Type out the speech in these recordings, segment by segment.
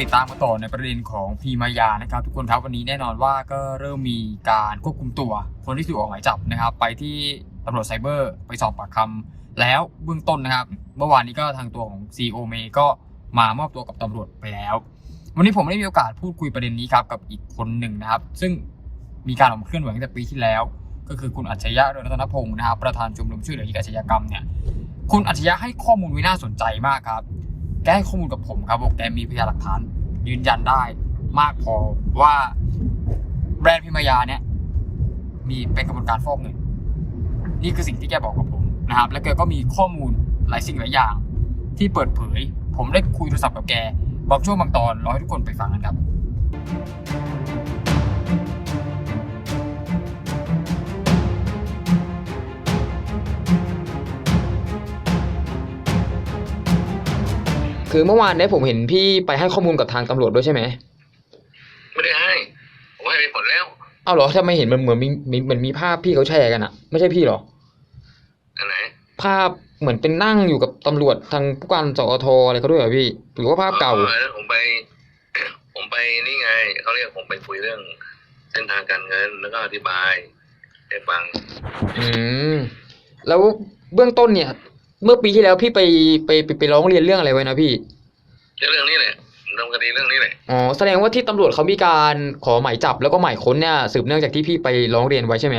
ติดตามมาต่อในประเด็นของพีมายานะครับ ทุกคนครับวันนี้แน่นอนว่าก็เริ่มมีการควบคุมตัว คนที่ถูกออกหมายจับนะครับ ไปที่ตำรวจไซเบอร์ไปสอบปากคำแล้วเบื้องต้นนะครับ เมื่อวานนี้ก็ทางตัวของซีโอเมก็มามอบตัวกับตำรวจไปแล้ว วันนี้ผมได้มีโอกาสพูดคุยประเด็นนี้ครับกับอีกคนหนึ่งนะครับ ซึ่งมีการออกมาเคลื่อนไหวตั้งแต่ปีที่แล้ว ก็คือคุณอัจฉริยะเรืองรัตนพงศ์นะครับประธานชมรมช่วยเหลือเหยื่ออาชญากรรมเนี่ยคุณอัจฉริยะให้ข้อมูลไว้น่าสนใจมากครับ แกให้ข้อมูลกับผมครับบอกแกมีพยานหลักฐาน ยืนยันได้มากพอว่าแบรนด์พิมายาเนี่ย มีเป็นกระบวนการฟอกเงินนี่คือสิ่งที่แกบอกกับผมนะครับ แล้วแกก็มีข้อมูลหลายสิ่งหลายอย่าง ที่เปิดเผย ผมได้คุยโทรศัพท์กับแกบางช่วงบางตอนรอให้ทุกคนไปฟังกันครับ คือเมื่อวานเนี้ผมเห็นพี่ไปให้ข้อมูลกับทางตำรวจด้วยใช่ไหมไม่ได้ให้ผมให้ไปผลแล้วเอาเหรอทำไมเห็นมันเหมือนมีมีเหมือนมีภาพพี่เขาแชร์กันอะไม่ใช่พี่เหรออันไหนภาพเหมือนเป็นนั่งอยู่กับตำรวจทางผู้การจอทอะไรเขาด้วยเหรอพี่ หรือว่าภาพเก่าอ๋อแล้วผมไป ผมไปนี่ไงเขาเรียกผมไปคุยเรื่อง เส้นทางการเงินแล้วก็อธิบายให้ฟัง อืมแล้วเบื้องต้นเนี่ย เมื่อปีที่แล้วพี่ไปไปไปไปร้องเรียนเรื่องอะไรไว้นะพี่ เรื่องนี้แหละดำเนินคดีเรื่องนี้แหละอ๋อแสดงว่าที่ตำรวจเขามีการขอหมายจับแล้วก็หมายค้นเนี่ยสืบเนื่องจากที่พี่ไปร้องเรียนไว้ใช่ไหม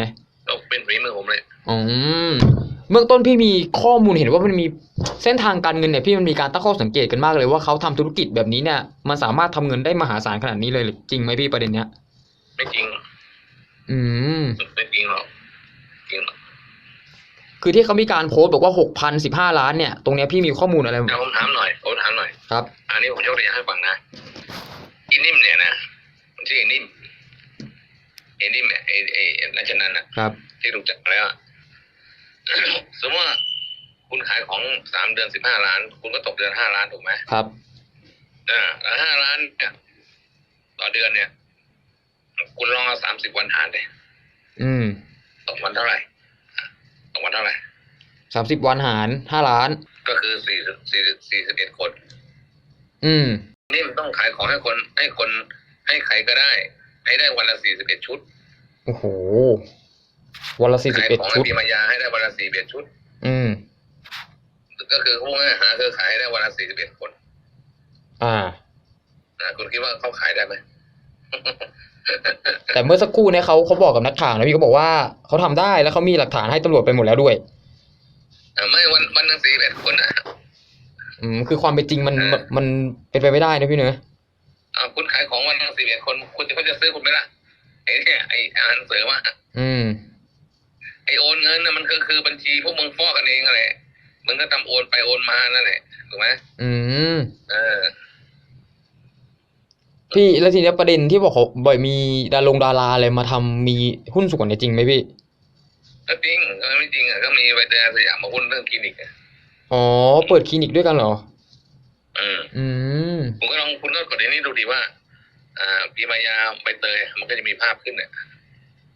ก็เป็นฝีมือผมเลยอืมเบื้องต้นพี่มีข้อมูลเห็นว่ามันมีเส้นทางการเงินเนี่ยพี่มันมีการตั้งข้อสังเกตกันมากเลยว่าเขาทำธุรกิจแบบนี้เนี่ยมันสามารถทำเงินได้มหาศาลขนาดนี้เลยจริงไหมพี่ประเด็นเนี้ย ไม่จริง อืมไม่จริงหรอกจริงหรอก คือที่เขามีการโพสต์บอกว่าหกพันสิบห้าล้านเนี่ย ตรงเนี้ยพี่มีข้อมูลอะไรเอาผมถามหน่อยผมถามหน่อย ครับ อันนี้ผมยกตัวอย่างให้ฟังนะอินิ่มเนี่ยนะมันชื่ออินิ่มอินิ่มเนี่ยไอ้ไอ้ไอ้รัชนันท์อะครับ ที่ถูกจับมาแล้วอะ สมมติว่าคุณขายของสามเดือนสิบห้าล้าน คุณก็ตกเดือนห้าล้านถูกไหมครับ อ่าแล้วห้าล้านเนี่ยต่อเดือนเนี่ย คุณลองเอาสามสิบวันหารเลยอืม ตกวันเท่าไหร่อะตก วันเท่าไหร่สามสิบวันหารห้าล้าน ก็คือสี่สี่สี่สิบเอ็ดคน อืม นี่มันต้องขายของให้คนให้คนให้ใครก็ได้ ให้ได้วันละสี่สิบเอ็ดชุด โอ้โห วันละสี่สิบขายเอ็ดของชุให้ดปีมายาให้ได้วันละสี่สิบเอ็ดชุด อืม ก็คือพวกง่ายหาคือขายให้ได้วันละสี่สิบเอ็ดคน อ่าอะคุณคิดว่าเขาขายได้ไหม แต่เมื่อสักครู่เนี่ยเขาเขาบอกกับนักข่าวนะพี่เขาบอกว่าเขาทำได้แล้วเขามีหลักฐานให้ตำรวจไปหมดแล้วด้วยอะไม่วันวันหนึ่งสี่สิบเอ็ดคนอะอืมคือความเป็นจริงมันเออมันเป็นไปไม่ได้นะพี่เนอะอะคุณขายของวันหนึ่งสี่สิบเอ็ดคนคุณจะเขาจะซื้อคุณไหมล่ะไอ้เนี่ยไอ้อาหารเสริมอะอืมไอ้โอนเงินน่ะมันก็คือบัญชีพวกมึงฟอกกันเองอะไรมึงก็ทำโอนไปโอนมานั่นแหละถูกไหมอืมเออ พี่แล้วทีเนี้ยประเด็นที่บอกเขาบ่อยมีดารงดาราอะไรมาทำมีหุ้นส่วนเนี่ยจริงไหมพี่ ก็จริงก็ไม่จริงอะก็มีใบเตยสยามมาหุ้นเรื่องคลินิกอะอ๋อ เปิดคลินิกด้วยกันเหรอ อืมอืมคุณก็ลองคุณก็กดในนี้ดูดีว่า อ่าพีมายาใบเตยมันก็จะมีภาพขึ้นเนี่ย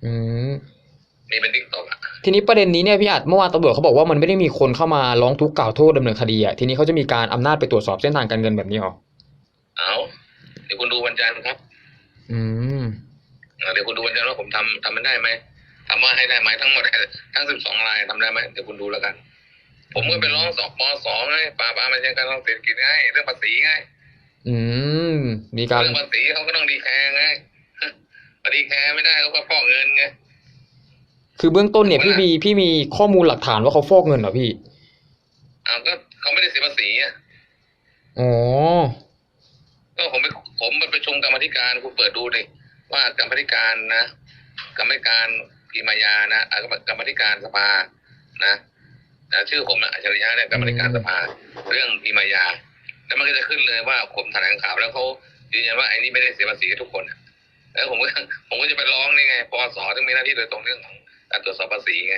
อืม มีเป็นทิกตอกอะทีนี้ประเด็นนี้เนี่ยพี่อาจเมื่อวานตำรวจเขาบอกว่ามันไม่ได้มีคนเข้ามาร้องทุกข์กล่าวโทษดำเนินคดีอะทีนี้เขาจะมีการอำนาจไปตรวจสอบเส้นทางการเงินแบบนี้เหรอ เอา เดี๋ยวคุณดูวันจันทร์ครับ อืมอ่าเดี๋ยวคุณดูวันจันทร์ว่าผมทำทำมันได้ไหมทำว่าให้ได้ไหมทั้งหมดทั้งสิบสองรายทำได้ไหมเดี๋ยวคุณดูแล้วกัน ผมก็ไปร้องสอบปสองไงปราบปรามอาชญากรรมทางเศรษฐกิจไงเรื่องภาษีไงอืมมีการเรื่องภาษีเขาก็ต้องดีแคร์ไงพอดีแคร์ไม่ได้เขาก็ฟอกเงินไงคือเบื้องต้นเนี่ยพี่มีพี่มีข้อมูลหลักฐานว่าเขาฟอกเงินเหรอพี่อ้าวก็เขาไม่ได้เสียภาษีอะอ๋อก็ผมไป ผมไปประชุมกรรมธิการคุณเปิดดูดิว่ากรรมธิการนะ กรรมธิการพิมายานะกรรมธิการสภานะนะชื่อผมนะอัจฉริยะเนี่ยกรรมธิการสภาเรื่องพิมายา แล้วมันก็จะขึ้นเลยว่าผมแถลงข่าวแล้วเขายืนยันว่าไอ้นี่ไม่ได้เสียภาษีทุกคนแล้วผมก็ผมก็จะไปร้องนี่ไงปสซึ่งมีหน้าที่โดยตรงเรื่องของการตรวจสอบภาษีไง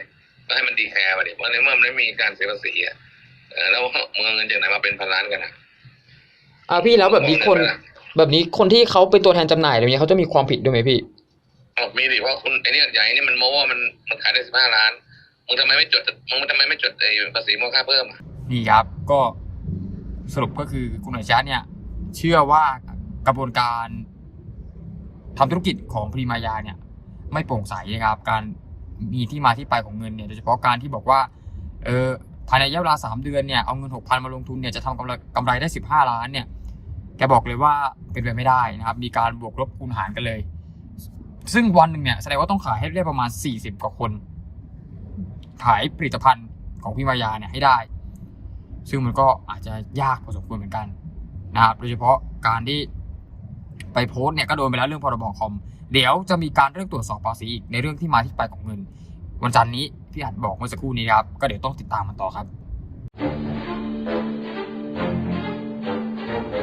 ก็ให้มันดีแคร์มาดิเพราะในเมื่อมันไม่มีการเสียภาษีอะแล้วเมืองเงินจากไหนมาเป็นพันล้านกันอะอ่าพี่แล้วแบบนี้คน แบบนี้คนที่เขาเป็นตัวแทนจำหน่ายอะไรเงี้ยเขาจะมีความผิดด้วยไหมพี่ออกมีดิเพราะคุณไอ้เนี่ยใหญ่นี่มันโม้ว่ามันมันขายได้สิบห้าล้านมึงทำไมไม่จดมึงทำไมไม่จดไอ้ภาษีมูลค่าเพิ่มอะนี่ครับก็สรุปก็คือคุณอัจฉริยะเนี่ย เชื่อว่ากระบวนการทำธุรกิจของพรีมายาเนี่ย ไม่โปร่งใสนะครับ การมีที่มาที่ไปของเงินเนี่ยโดยเฉพาะการที่บอกว่าเออภายในระยะเวลาสามเดือนเนี่ยเอาเงินหกพันมาลงทุนเนี่ยจะทำกำไรกำไรได้สิบห้าล้านเนี่ย แกบอกเลยว่าเป็นไปไม่ได้นะครับ มีการบวกลบคูณหารกันเลย ซึ่งวันหนึ่งเนี่ยแสดงว่าต้องขายให้ได้ประมาณ 40 กว่าคน ขายผลิตภัณฑ์ของพี่มายาเนี่ยให้ได้ ซึ่งมันก็อาจจะยากพอสมควรเหมือนกันนะครับ โดยเฉพาะการที่ไปโพสต์เนี่ยก็โดนไปแล้วเรื่องพรบคอม เดี๋ยวจะมีการเรื่องตรวจสอบภาษีอีกในเรื่องที่มาที่ไปของเงิน วันจันทร์นี้พี่อัดบอกเมื่อสักครู่นี้ครับ ก็เดี๋ยวต้องติดตามมันต่อครับ